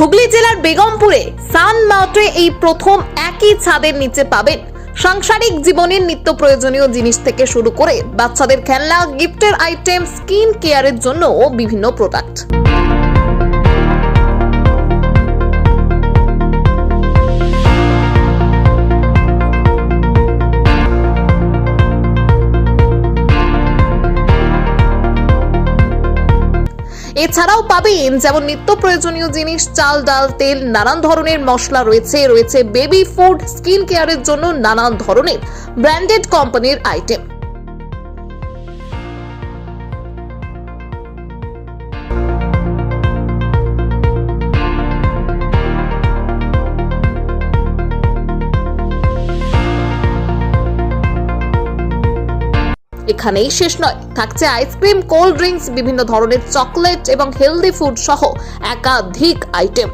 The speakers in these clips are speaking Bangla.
হুগলি জেলার বেগমপুরে সান মাউটে এই প্রথম একই ছাদের নিচে পাবেন সাংসারিক জীবনের নিত্য প্রয়োজনীয় জিনিস থেকে শুরু করে বাচ্চাদের খেলনা, গিফটের আইটেম স্কিন কেয়ারের জন্য বিভিন্ন প্রোডাক্ট এছাড়াও পাবেন যেমন নিত্য প্রয়োজনীয় জিনিস, চাল, ডাল, তেল, নানান ধরনের মশলা রয়েছে। রয়েছে বেবি ফুড স্কিন কেয়ারের জন্য নানান ধরনের ব্র্যান্ডেড কোম্পানির আইটেম এখানেই শেষ নয়। থাকছে আইসক্রিম, কোল্ড ড্রিঙ্কস, বিভিন্ন ধরনের চকলেট এবং হেলদি ফুড সহ একাধিক আইটেম।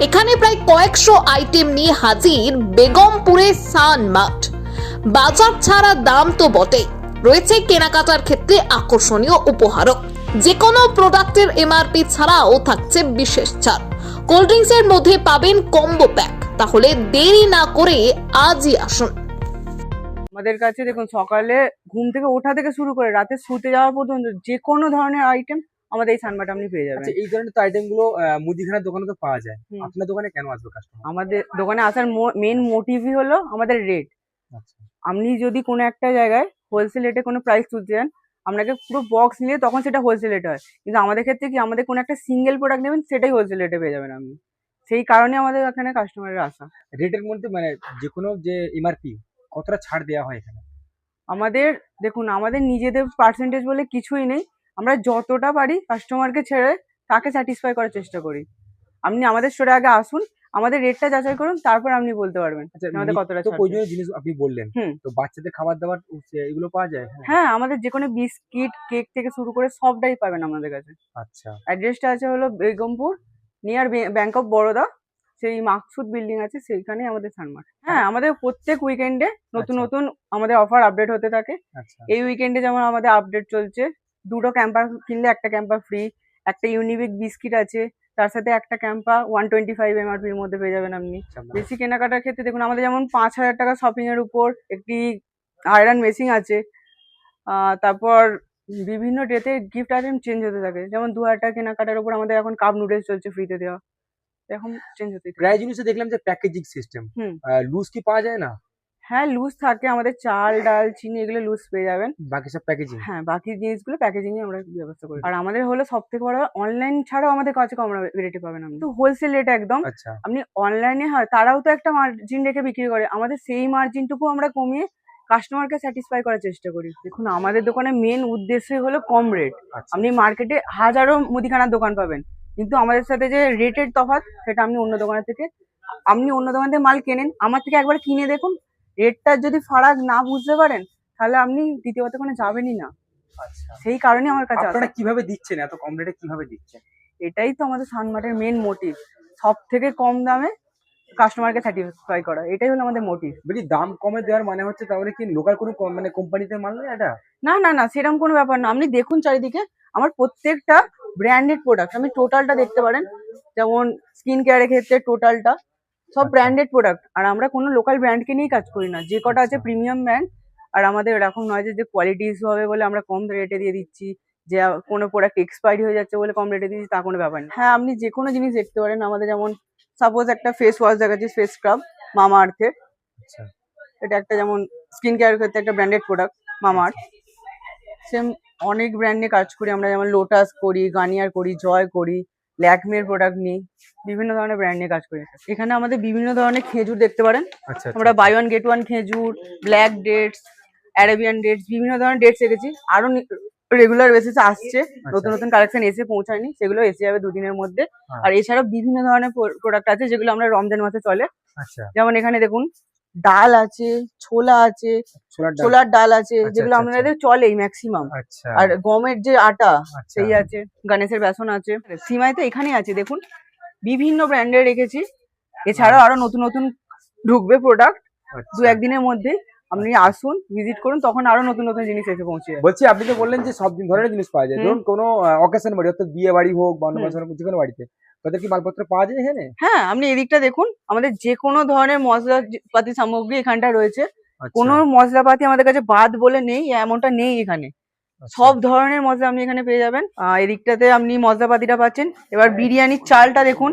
এখানে প্রায় কয়েকশো আইটেম নিয়ে হাজির বেগমপুরে সান মাঠ বাজার ছাড়া দাম তো বটেই। রয়েছে কেনাকাটার ক্ষেত্রে আকর্ষণীয় উপহারও। যে কোনো প্রোডাক্টের এমআরপি ছাড়াও থাকছে বিশেষ ছাড়। কোল্ড ড্রিঙ্কসের মধ্যে পাবেন কম্বো প্যাক। তাহলে দেরি না করে আজই আসুন। আমাদের কাছে দেখুন সকালে ঘুম থেকে ওঠা থেকে শুরু করে রাতে শুতে যাওয়া পর্যন্ত যে কোনো ধরনের আইটেম আমাদের এই সানমাটা আপনি পেয়ে যাবেন। আচ্ছা এই ধরনের তো আইটেমগুলো মুদিখানার দোকানে তো পাওয়া যায়। আপনার দোকানে কেন আসবে কাস্টমার আমাদের দোকানে আসার মেন মোটিভই হলো আমাদের রেট আচ্ছা। আপনি যদি কোনো একটা জায়গায় হোলসেল রেটে কোনো প্রাইস তুলতে চান আপনাকে পুরো বক্স নিয়ে তখন সেটা হোলসেল রেট হয়। কিন্তু আমাদের ক্ষেত্রে কি আমাদের কোনো একটা সিঙ্গেল প্রোডাক্ট নেবেন সেটাই হোলসেল রেটে পেয়ে যাবেন আপনি। সেই কারণে আমাদের এখানে কাস্টমারের আসা। রেটের মধ্যে মানে যে কোনো যে এমআরপি কতটা ছাড় দেওয়া হয় এখানে? আমাদের দেখুন আমাদের নিজেদের পার্সেন্টেজ বলে কিছুই নেই। আমরা যতটা পারি কাস্টমারকে ছেড়ে তাকে স্যাটিসফাই করার চেষ্টা করি। আপনি আমাদের স্টোরে আগে আসুন আমাদের রেটটা যাচাই করুন তারপর আপনি বলতে পারবেন আচ্ছা আমাদের কতটা তো প্রয়োজনীয় জিনিস আপনি বললেন। তো বাচ্চাদের খাবার দাবার এগুলো পাওয়া যায় হ্যাঁ। হ্যাঁ আমাদের যে কোনো বিস্কিট কেক থেকে শুরু করে সবটাই পাবেন আমাদের কাছে। আচ্ছা। অ্যাড্রেসটা আছে হলো Begumpur near bank of Baroda সেই মাকসুদ বিল্ডিং আছে সেইখানেই আমাদের সানমার্ট হ্যাঁ আমাদের প্রত্যেক উইকেন্ডে নতুন আচ্ছা। নতুন আমাদের অফার আপডেট হতে থাকে। আচ্ছা। এই উইকেন্ডে যেমন আমাদের আপডেট চলছে দুটো ক্যাম্পার কিনলে একটা ক্যাম্পার ফ্রি একটা ইউনিবিক বিস্কিট আছে তার সাথে একটা ক্যাম্পা ওয়ান টোয়েন্টি ফাইভ এমআরপির মধ্যে পেয়ে যাবেন আপনি। আচ্ছা, বেশি কেনাকাটার ক্ষেত্রে দেখুন আমাদের যেমন পাঁচ হাজার টাকা শপিং এর উপর একটি আয়রন মেশিন আছে তারপর বিভিন্ন ডেতে গিফট আইটেম চেঞ্জ হতে থাকে। যেমন দু হাজার টাকা কেনাকাটার উপর আমাদের এখন কাপ নুডলস চলছে ফ্রিতে দেওয়া। এখন চেঞ্জ হতে প্রায় জিনিসে দেখলাম যে প্যাকেজিং সিস্টেম লুজ কি পাওয়া যায় না? হ্যাঁ লুজ থাকে আমাদের চাল ডাল চিনি এগুলো লুজ পেয়ে যাবেন। বাকি সব প্যাকেজিং হ্যাঁ বাকি জিনিসগুলো প্যাকেজিং এ আমরা ব্যবস্থা করি। আর আমাদের হলো সব থেকে বড় অনলাইন ছাড়াও আমাদের কাছে কম রেটে পাবেন আপনি। হোলসেল রেট একদম। আচ্ছা। আপনি অনলাইনে হয় তারাও তো একটা মার্জিন রেখে বিক্রি করে। আমাদের সেই মার্জিনটুকু আমরা কমিয়ে কাস্টমারকে স্যাটিসফাই করার চেষ্টা করি। দেখুন আমাদের দোকানে মেন উদ্দেশ্যই হলো কম রেট আচ্ছা। আপনি মার্কেটে হাজারো মুদিখানার দোকান পাবেন। কিন্তু আমাদের সাথে যে রেটের তফাৎ সেটা আপনি অন্য দোকানের থেকে আপনি অন্য দোকান থেকে মাল কেনেন আমার থেকে একবার কিনে দেখুন। রেটটার যদি ফারাক না বুঝতে পারেন তাহলে আপনি দ্বিতীয়ত কোনো যাবেনই না। আচ্ছা। সেই কারণে আমার কাছে। আপনারা কীভাবে দিচ্ছেন? এত কম রেটে কীভাবে দিচ্ছেন? এটাই তো আমাদের সানমার্টের মেন মোটিভ সব থেকে কম দামে কাস্টমারকে স্যাটিসফাই করা। এটাই হলো আমাদের মোটিভ বলি দাম কমে দেওয়ার মানে হচ্ছে তাহলে কি লোকাল কোনো মানে কোম্পানিতে মাল এটা? না না না সেরকম কোনো ব্যাপার না। আপনি দেখুন চারিদিকে। আমার প্রত্যেকটা ব্র্যান্ডেড প্রোডাক্ট আপনি টোটালটা দেখতে পারেন যেমন স্কিন কেয়ারের ক্ষেত্রে টোটালটা সব আচ্ছা। ব্র্যান্ডেড প্রোডাক্ট আর আমরা কোনো লোকাল ব্র্যান্ডকে নিয়েই কাজ করি না। যে কটা আছে আচ্ছা। প্রিমিয়াম ব্র্যান্ড আর আমাদের এরকম নয় যে যে কোয়ালিটি ইস্যু হবে বলে আমরা কম রেটে দিয়ে দিচ্ছি যে কোনো প্রোডাক্ট এক্সপায়ারি হয়ে যাচ্ছে বলে কম রেটে দিচ্ছি তা কোনো ব্যাপার না। হ্যাঁ আপনি যে কোনো জিনিস দেখতে পারেন। আমাদের যেমন সাপোজ একটা ফেস ওয়াশ দেখাচ্ছি ফেস স্ক্রাব মামা আর্থের আচ্ছা। এটা একটা যেমন স্কিন কেয়ার ক্ষেত্রে একটা ব্র্যান্ডেড প্রোডাক্ট মামার সেম অনেক ব্র্যান্ড কাজ করি আমরা যেমন লোটাস করি গার্নিয়ার করি জয় করি ল্যাকমের প্রোডাক্ট নিই বিভিন্ন ধরনের ব্র্যান্ড নিয়ে কাজ করি। এখানে আমাদের বিভিন্ন ধরনের খেজুর দেখতে পারেন। আচ্ছা আমরা বাই ওয়ান গেট ওয়ান খেজুর ব্ল্যাক ডেটস অ্যারাবিয়ান ডেটস বিভিন্ন ধরনের ডেটস রেখেছি আরও রেগুলার বেসিসে আসছে। নতুন নতুন কালেকশন এসে পৌঁছায়নি। সেগুলো এসে যাবে দুদিনের মধ্যে। হ্যাঁ। আর এছাড়াও বিভিন্ন ধরনের প্রোডাক্ট আছে যেগুলো আমরা রমজান মাসে চলে। আচ্ছা। যেমন এখানে দেখুন ডাল আছে ছোলা আছে ছোলার ডাল। আছে আচ্ছা, যেগুলো আচ্ছা, আমাদের চলেই ম্যাক্সিমাম আচ্ছা। আর গমের যে আটা আচ্ছা। সেই আছে গণেশের বেসন আছে। সিমাই তো এখানেই আছে দেখুন। বিভিন্ন ব্র্যান্ডের রেখেছি। এছাড়াও আরও নতুন নতুন ঢুকবে প্রোডাক্ট আচ্ছা। দু একদিনের মধ্যে আপনি আসুন ভিজিট করুন তখন আরও নতুন নতুন জিনিস এসে পৌঁছে বলছি আপনি তো বললেন যে সব ধরনের জিনিস পাওয়া যায়। ধরুন কোনো অকেশন বাড়ি অর্থাৎ বিয়ে বাড়ি হোক বা অন্য যে কোনো বাড়িতে। তাদের কি মালপত্র পাওয়া যায় এখানে? হ্যাঁ আপনি এদিকটা দেখুন। আমাদের যে কোনো ধরনের মশলাপাতি সামগ্রী এখানটা রয়েছে। আচ্ছা, কোনো মশলাপাতি আমাদের কাছে বাদ বলে নেই এমনটা নেই এখানে। আচ্ছা। সব ধরনের মশলা আপনি এখানে পেয়ে যাবেন। এদিকটাতে আপনি মশলাপাতিটা পাচ্ছেন। এবার বিরিয়ানির চালটা দেখুন।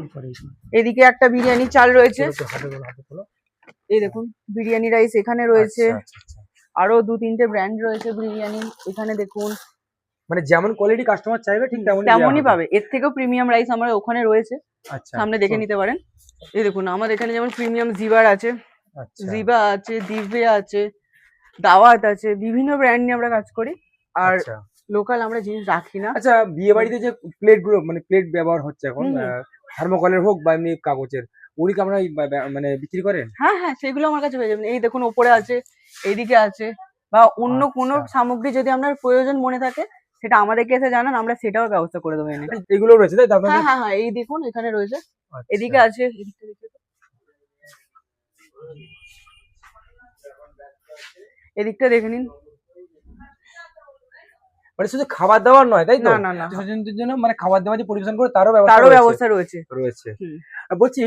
এদিকে একটা বিরিয়ানির চাল রয়েছে। এই দেখুন বিরিয়ানি রাইস এখানে রয়েছে। আচ্ছা, আচ্ছা, আচ্ছা। আরও দু তিনটে ব্র্যান্ড রয়েছে বিরিয়ানি। এখানে দেখুন মানে যেমন কোয়ালিটি কাস্টমার চাইবে ঠিক তেমনই তেমনই পাবে। এর থেকেও প্রিমিয়াম রাইস আমার ওখানে রয়েছে। আচ্ছা সামনে দেখে নিতে পারেন। এই দেখুন আমাদের এখানে যেমন প্রিমিয়াম জিবার আছে আচ্ছা। জিবা আছে দিব্যে আছে দাওয়াত আছে বিভিন্ন ব্র্যান্ড নিয়ে আমরা কাজ করি। আর আচ্ছা। লোকাল আমরা জিনিস রাখি না। আচ্ছা বিয়ে বাড়িতে যে প্লেটগুলো মানে প্লেট ব্যবহার হচ্ছে এখন। থার্মোকলের হোক বা এমনি কাগজের ওগুলি কি বা- মানে বিক্রি করেন? হ্যাঁ হ্যাঁ সেগুলো আমার কাছে পেয়ে যাবেন এই দেখুন ওপরে আছে এইদিকে আছে বা অন্য কোনো আচ্ছা। সামগ্রী যদি আপনার প্রয়োজন মনে থাকে সেটা আমাদেরকে এসে জানান আমরা সেটাও ব্যবস্থা করে দেবো এনে। এগুলো রয়েছে তাই হ্যাঁ হ্যাঁ হ্যাঁ এই দেখুন এখানে রয়েছে। আচ্ছা। এদিকে আছে এদিকটা দেখে নিন। মানে শুধু খাবার দাবার নয় তাই তো? না না না। স্টুডেন্টদের জন্য মানে খাবার দাবার যে পরিবেশন করে তারও ব্যবস্থা তারও ব্যবস্থা রয়েছে। রয়েছে। আর বলছি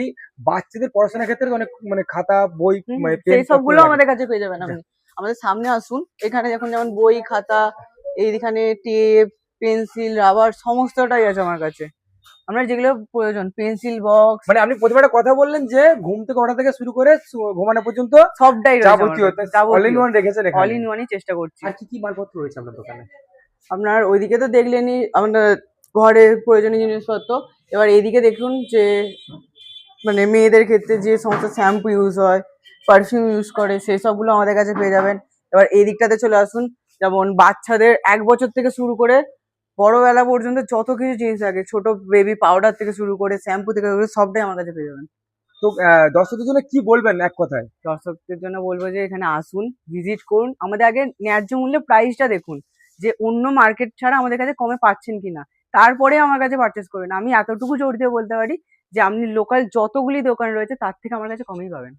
বাচ্চাদের পড়াশোনার ক্ষেত্রে অনেক মানে খাতা বই মানে সেই সবগুলো আমাদের কাছে পেয়ে যাবেন আপনি। আমাদের সামনে আসুন এখানে যখন যেমন বই খাতা এইখানে টেপ পেন্সিল রাবার সমস্তটাই আছে আমার কাছে। আপনার যেগুলো প্রয়োজন পেন্সিল বক্স। মানে আপনি প্রথমে একটা কথা বললেন যে ঘুম থেকে ওঠা থেকে শুরু করে ঘুমানো পর্যন্ত সবটাই যাবতীয় অল ইন ওয়ান রেখেছেন অল ইন ওয়ানই চেষ্টা করছি। আর কি কি মালপত্র রয়েছে আপনার দোকানে? আপনার ওইদিকে তো দেখলেনই আপনার ঘরের প্রয়োজনীয় জিনিসপত্র। এবার এইদিকে দেখুন যে মানে মেয়েদের ক্ষেত্রে যে সমস্ত শ্যাম্পু ইউজ হয় পারফিউম ইউজ করে সেই সবগুলো আমাদের কাছে পেয়ে যাবেন। এবার এই দিকটাতে চলে আসুন। যেমন বাচ্চাদের এক বছর থেকে শুরু করে বড়বেলা পর্যন্ত যত কিছু জিনিস লাগে ছোট বেবি পাউডার থেকে শুরু করে শ্যাম্পু থেকে শুরু করে সবটাই আমার কাছে পেয়ে যাবেন। তো দর্শকদের জন্য কি বলবেন এক কথায়? দর্শকদের জন্য বলব যে এখানে আসুন ভিজিট করুন। আমাদের আগে ন্যায্য মূল্যে প্রাইসটা দেখুন যে অন্য মার্কেট ছাড়া আমাদের কাছে কমে পাচ্ছেন কিনা। তারপরে আমার কাছে পারচেস করবেন। আমি এতটুকু জোর দিয়ে বলতে পারি যে আপনি লোকাল যতগুলি দোকান রয়েছে তার থেকে আমার কাছে কমেই পাবেন।